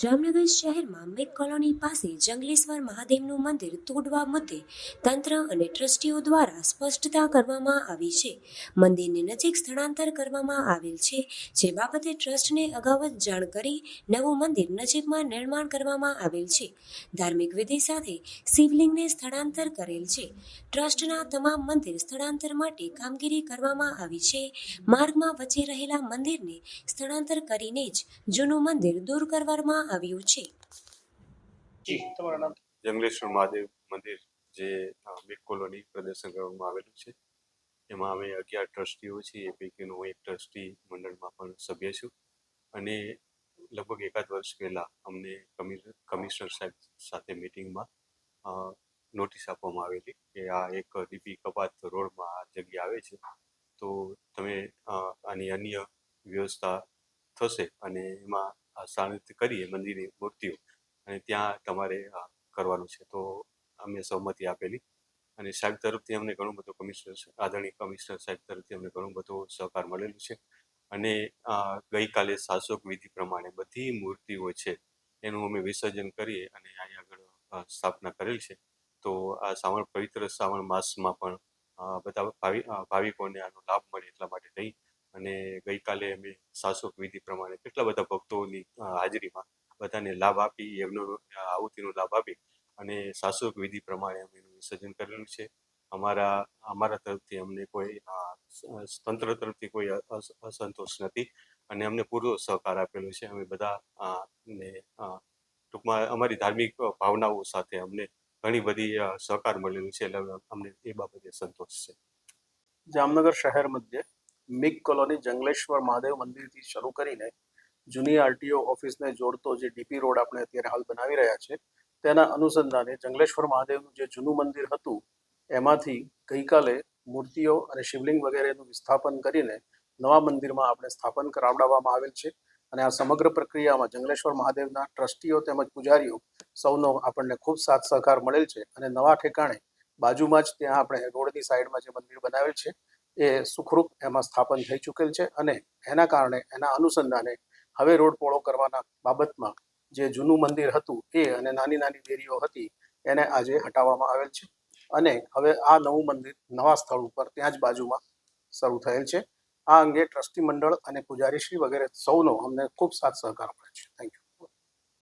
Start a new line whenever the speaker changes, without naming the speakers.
જામનગર શહેરમાં make colony પાસે જંગલેશ્વર મહાદેવનું મંદિર તોડવા મુદ્દે તંત્ર અને ટ્રસ્ટીઓ દ્વારા સ્પષ્ટતા કરવામાં આવી છે. મંદિરની નજીક સ્થળાંતર કરવામાં આવેલ છે, જે બાબતે ટ્રસ્ટને અગાઉ જ જાણ કરી નવું મંદિર નજીકમાં નિર્માણ કરવામાં આવેલ છે. ધાર્મિક વિધિ સાથે શિવલિંગને સ્થળાંતર કરેલ છે. ટ્રસ્ટના તમામ મંદિર સ્થળાંતર માટે કામગીરી કરવામાં આવી છે. માર્ગમાં વચ્ચે રહેલા મંદિરને સ્થળાંતર કરીને જ જૂનું મંદિર દૂર કરવામાં આવ્યું છે.
જી તમારું નામ?
જંગલેશ્વર મહાદેવ મંદિર જે અ, કોલોની પ્રદર્શન કરવામાં આવેલું છે. એમાં અમે અગિયાર ટ્રસ્ટીઓ છીએ એ પૈકીનો હું એક ટ્રસ્ટી મંડળમાં પણ સભ્ય છું. અને લગભગ એકાદ વર્ષ પહેલાં અમને કમિ- કમિશનર સાહેબ સાથે મિટિંગમાં નોટિસ આપવામાં આવેલી કે આ એક ડીપી કપાત રોડમાં આ જગ્યા આવે છે. તો તમે આની અન્ય વ્યવસ્થા થશે અને એમાં સ્થાનિત કરીએ મંદિરની મૂર્તિઓ અને ત્યાં તમારે કરવાનું છે. તો અમે સહમતિ આપેલી અને સાહેબ તરફથી અમને ઘણું બધું કમિશનર આદરણીય કમિશનર સાહેબ તરફથી અમને ઘણું બધો સહકાર મળેલો છે. અને ગઈકાલે શાસક વિધિ પ્રમાણે બધી મૂર્તિઓ છે એનું અમે વિસર્જન કરીએ અને અહીં આગળ સ્થાપના કરેલ છે. તો આ શ્રાવણ, પવિત્ર શ્રાવણ માસમાં પણ બધા ભાવિ ભાવિકોને આનો લાભ મળે એટલા માટે થઈ અને ગઈકાલે અમે શાસક વિધિ પ્રમાણે કેટલા બધા ભક્તોની હાજરીમાં બધાને લાભ આપી, એમનો આહુતિનો લાભ આપી અને શાસક વિધિ પ્રમાણે અમે એનું વિસર્જન કરેલું છે. અમારા અમારા તરફથી અમને કોઈ તંત્ર તરફથી કોઈ અસંતોષ નથી અને અમને પૂરો સહકાર આપેલો છે. અમે બધા ને ટૂંકમાં અમારી ધાર્મિક ભાવનાઓ સાથે અમને ઘણી બધી સહકાર મળેલું છે એટલે અમને એ બાબતે સંતોષ છે.
જામનગર શહેર મધ્યે મિગ કોલોની જંગલેશ્વર મહાદેવ મંદિરથી શરૂ કરીને જૂની આરટીઓ ઓફિસને જોડતો જે ડીપી રોડ આપણે અત્યારે હાલ બનાવી રહ્યા છે, તેના અનુસંધાને જંગલેશ્વર મહાદેવનું જે જૂનું મંદિર હતું, એમાંથી ગઈકાલે મૂર્તિઓ અને શિવલિંગ વગેરેનું વિસ્થાપન કરીને નવા મંદિરમાં આપણે સ્થાપન કરાવડાવવામાં આવેલ છે. અને આ સમગ્ર પ્રક્રિયામાં જંગલેશ્વર મહાદેવના ટ્રસ્ટીઓ તેમજ પૂજારીઓ સૌનો આપણને ખૂબ સાથ સહકાર મળેલ છે. અને નવા ઠેકાણે બાજુમાં જ ત્યાં આપણે રોડની સાઈડમાં જે મંદિર બનાવેલ છે એ સુખરૂપ એમાં સ્થાપન થઈ ચૂકેલ છે અને એના કારણે, એના અનુસંધાને હવે રોડ પોળો કરવાના બાબતમાં જે જૂનું મંદિર હતું એ અને નાની નાની દેરીઓ હતી એને આજે હટાવવામાં આવેલ છે અને હવે આ નવું મંદિર નવા સ્થળ ઉપર ત્યાં જ બાજુમાં શરૂ થયેલ છે. આ અંગે ટ્રસ્ટી મંડળ અને પૂજારીશ્રી વગેરે સૌનો અમને ખૂબ સાથ સહકાર મળે છે.